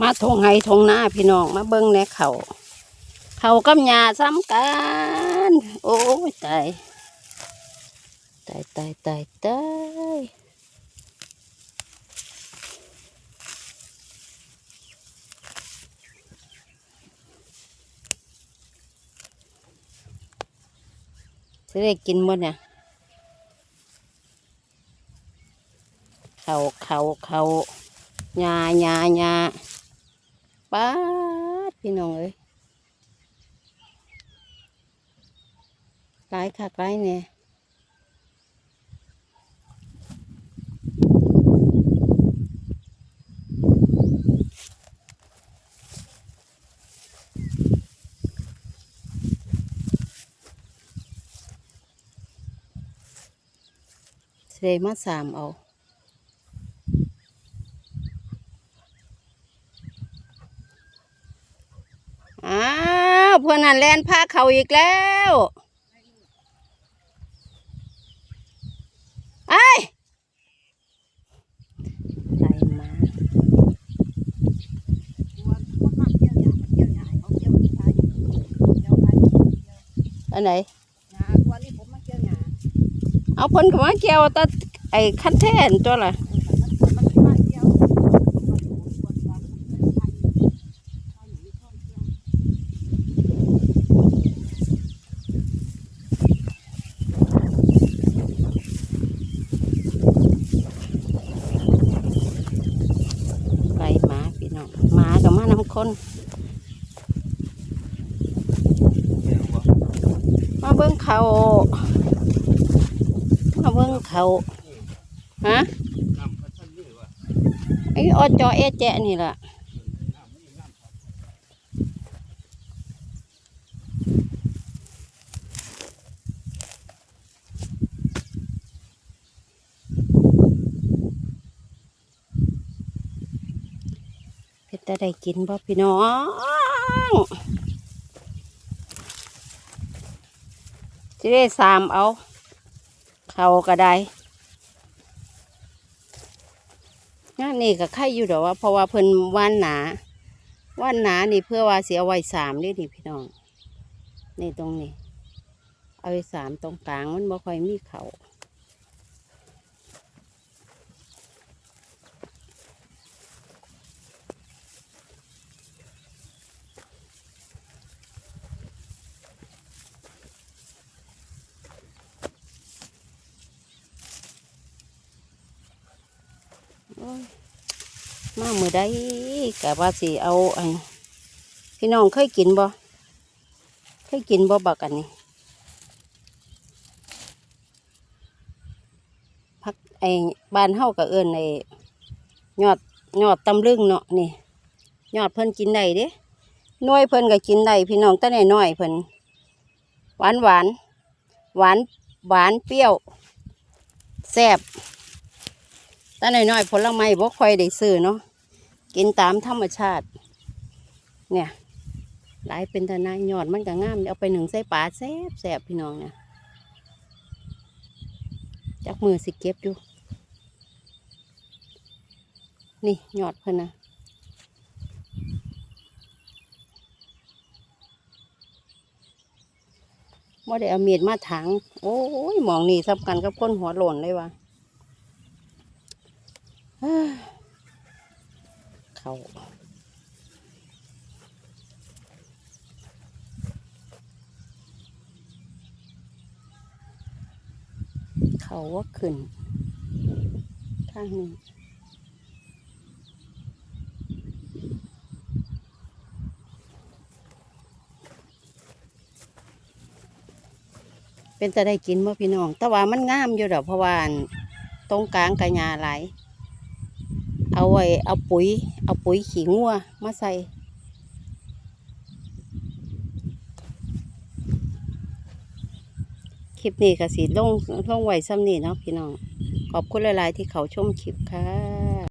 มาทงไห้ทงหน้าพี่น้องมาเบิ้งแหนเขาเขากับหญ้าซ้ำกัน โอ้ยตายตายตายตายตายจะได้กินหมดเนี่ยเขาเขาเขาหญ้าหญ้าหญ้า ป้าดพี่น้องเอ้ยหลายคักหลายเนี่ยสิได้มาสามเอา อ้าว เพื่อนนั่นแลนพาเขาอีกแล้วไอ้ยไล่มาอันไหนเอาเพ่นกับมาเกี่ยวแตาไอ้คันแท่นตัวละไล่หมาพี่น้องหมากับมาน้ำ คนมาเบิ้งเขามาเบิ้งเขาฮะไอ้อจอเอแจะนี่ล่ะ เพชรได้กินบ่พี่น้องจะได้สามเอา เขาก็ได้งานนี้ก็ไข่อยู่เดอกว่าเพราะว่าเพิ่นว่านหนาว่านหนานี่เพื่อว่าเสียไว้สามนี่นี่พี่น้อง นี่ตรงนี้ เอาไว้สามตรงกลางมันบ่ค่อยมีเขาโมามือได้กะว่าสิเอาไอ้พี่น้องเคยกินบ่เคยกินบ่บักอันนี้พักไอ้บ้านเฮาก็เอิ้นไอ้ยอดยอดตำลึงเนาะนี่ยอดเพิ่นกินได้เด้น่วยเพิ่นก็กินได้พี่น้องตั้งแต่น้อยเพิ่นหวานหวานหวานหวานเปรี้ยวแซ่บ แต่น้อยๆผลไม้บ่ค่อยได้ซื้อเนาะกินตามธรรมชาติ เนี่ย หลายเป็นทนายยอดมันก็งามเดี๋ยวเอาไปหนึ่งใส่ปลาแซ่บแซ่บพี่น้องเนี่ยจักมือสิเก็บอยู่ นี่ยอดเพิ่นนะว่าได้เอามีดมาถัง โอ้ยมองนี่สำคัญกับคนหัวหล่นเลยว่ะ เขาเขาว่าขึ้นทางนี้เป็นจะได้กินบ่อพี่น้อง แต่ว่ามันงามอยู่ดอกเพราะว่านตรงกลางกระยาไหล เอาไว้เอาปุ๋ย เอาปุ๋ยขี้งัวมาใส่คลิปนี้ก็สีลงลงไว้ซ้ำนี่เนาะพี่น้อง ขอบคุณหลาย ๆ ที่เขาชมคลิปค่ะ